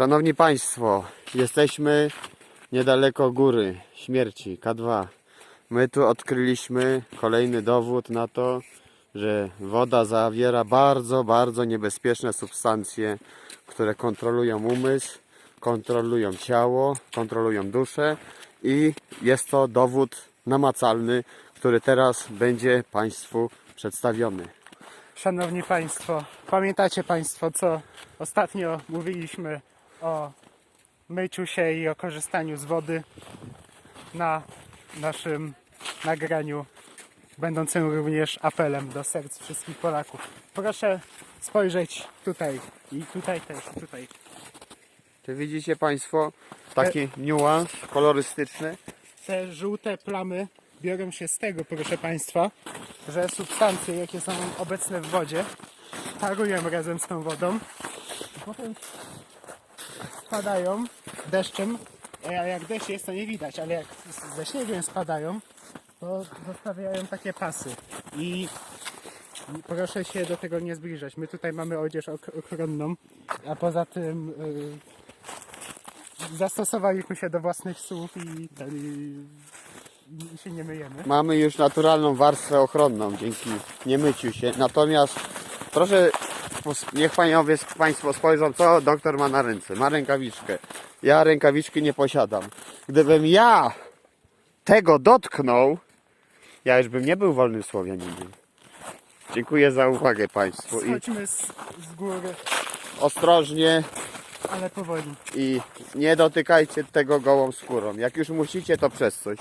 Szanowni Państwo, jesteśmy niedaleko góry śmierci K2. My tu odkryliśmy kolejny dowód na to, że woda zawiera bardzo, bardzo niebezpieczne substancje, które kontrolują umysł, kontrolują ciało, kontrolują duszę i jest to dowód namacalny, który teraz będzie Państwu przedstawiony. Szanowni Państwo, pamiętacie Państwo, co ostatnio mówiliśmy o myciu się i o korzystaniu z wody na naszym nagraniu, będącym również apelem do serc wszystkich Polaków. Proszę spojrzeć tutaj i tutaj też, tutaj. Czy widzicie Państwo taki niuans kolorystyczny? Te żółte plamy biorą się z tego, proszę Państwa, że substancje, jakie są obecne w wodzie, parują razem z tą wodą potem spadają deszczem. A jak deszcz jest, to nie widać, ale jak ze śniegiem spadają, to zostawiają takie pasy. I proszę się do tego nie zbliżać. My tutaj mamy odzież ochronną, a poza tym yy, zastosowaliśmy się do własnych słów i, i, i się nie myjemy. Mamy już naturalną warstwę ochronną dzięki niemyciu się. Natomiast proszę, niech panowie, Państwo spojrzą, co doktor ma na ręce. Ma rękawiczkę. Ja rękawiczki nie posiadam. Gdybym ja tego dotknął, ja już bym nie był wolnym Słowianinem. Dziękuję za uwagę Państwu i Schodźmy z, z góry, ostrożnie ale powoli. i nie dotykajcie tego gołą skórą. Jak już musicie, to przez coś.